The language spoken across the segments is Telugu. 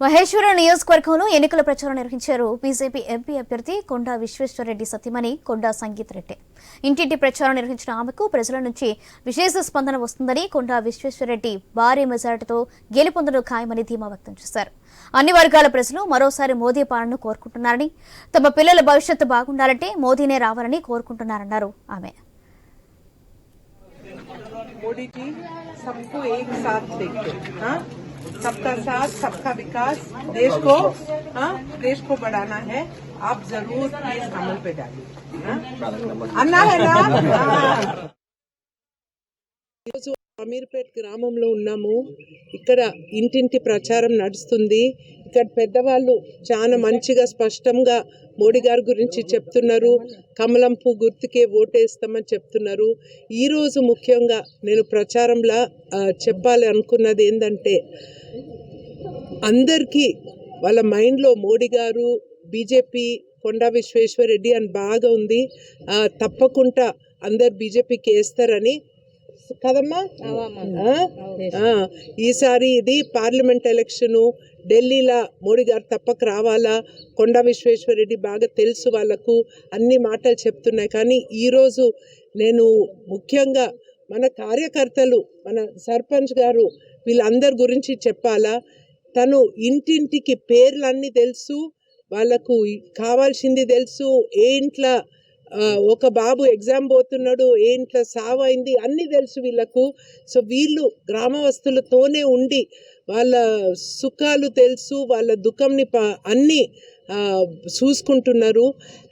మహేశ్వరం నియోజకవర్గంలో ఎన్నికల ప్రచారం నిర్వహించారు బీజేపీ ఎంపీ అభ్యర్థి కొండా విశ్వేశ్వరరెడ్డి సతీమణి కొండా సంగీత్ రెడ్డి ఇంటింటి ప్రచారం నిర్వహించిన ఆమెకు ప్రజల నుంచి విశేష స్పందన వస్తుందని కొండా విశ్వేశ్వరరెడ్డి భారీ మెజారిటీతో గెలుపొందడం ఖాయమని ధీమా వ్యక్తం చేశారు అన్ని వర్గాల ప్రజలు మరోసారి మోదీ పాలనను కోరుకుంటున్నారని తమ పిల్లల భవిష్యత్తు బాగుండాలంటే మోదీనే రావాలని కోరుకుంటున్నారన్నారు ఆమె मोदी जी सबको एक साथ देखते हाँ सबका साथ, सबका विकास, देश को हाँ देश को बढ़ाना है। आप ज़रूर प्लीज़ अमल पे डालिए हाँ? अन्ना है ना? అమీర్పేట్ గ్రామంలో ఉన్నాము. ఇక్కడ ఇంటింటి ప్రచారం నడుస్తుంది. ఇక్కడ పెద్దవాళ్ళు చాలా మంచిగా స్పష్టంగా మోడీ గారి గురించి చెప్తున్నారు. కమలంపు గుర్తుకే ఓటేస్తామని చెప్తున్నారు. ఈరోజు ముఖ్యంగా నేను ప్రచారంలో చెప్పాలి అనుకున్నది ఏంటంటే అందరికీ వాళ్ళ మైండ్లో మోడీ గారు బీజేపీ కొండా విశ్వేశ్వరరెడ్డి అని బాగా ఉంది. తప్పకుండా అందరు బీజేపీకి వేస్తారని కదమ్మా? ఈసారి ఇది పార్లమెంట్ ఎలక్షను ఢిల్లీలో మోడీ గారు తప్పక రావాలా? కొండా విశ్వేశ్వరరెడ్డి బాగా తెలుసు వాళ్ళకు అన్ని మాటలు చెప్తున్నాయి. కానీ ఈరోజు నేను ముఖ్యంగా మన కార్యకర్తలు మన సర్పంచ్ గారు వీళ్ళందరి గురించి చెప్పాలా? తను ఇంటింటికి పేర్లన్నీ తెలుసు వాళ్ళకు కావాల్సింది తెలుసు ఏ ఇంట్లో ఒక బాబు ఎగ్జామ్ పోతున్నాడు ఏ ఇంట్లో సావు అయింది అన్నీ తెలుసు వీళ్ళకు. సో వీళ్ళు గ్రామవస్తులతోనే ఉండి వాళ్ళ సుఖాలు తెలుసు వాళ్ళ దుఃఖంని ప అన్నీ చూసుకుంటున్నారు.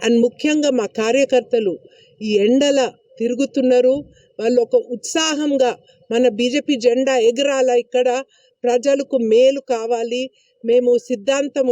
అండ్ ముఖ్యంగా మా కార్యకర్తలు ఈ ఎండల తిరుగుతున్నారు. వాళ్ళు ఒక ఉత్సాహంగా మన బీజేపీ జెండా ఎగరాల ఇక్కడ. ప్రజలకు మేలు కావాలి. మేము సిద్ధాంతం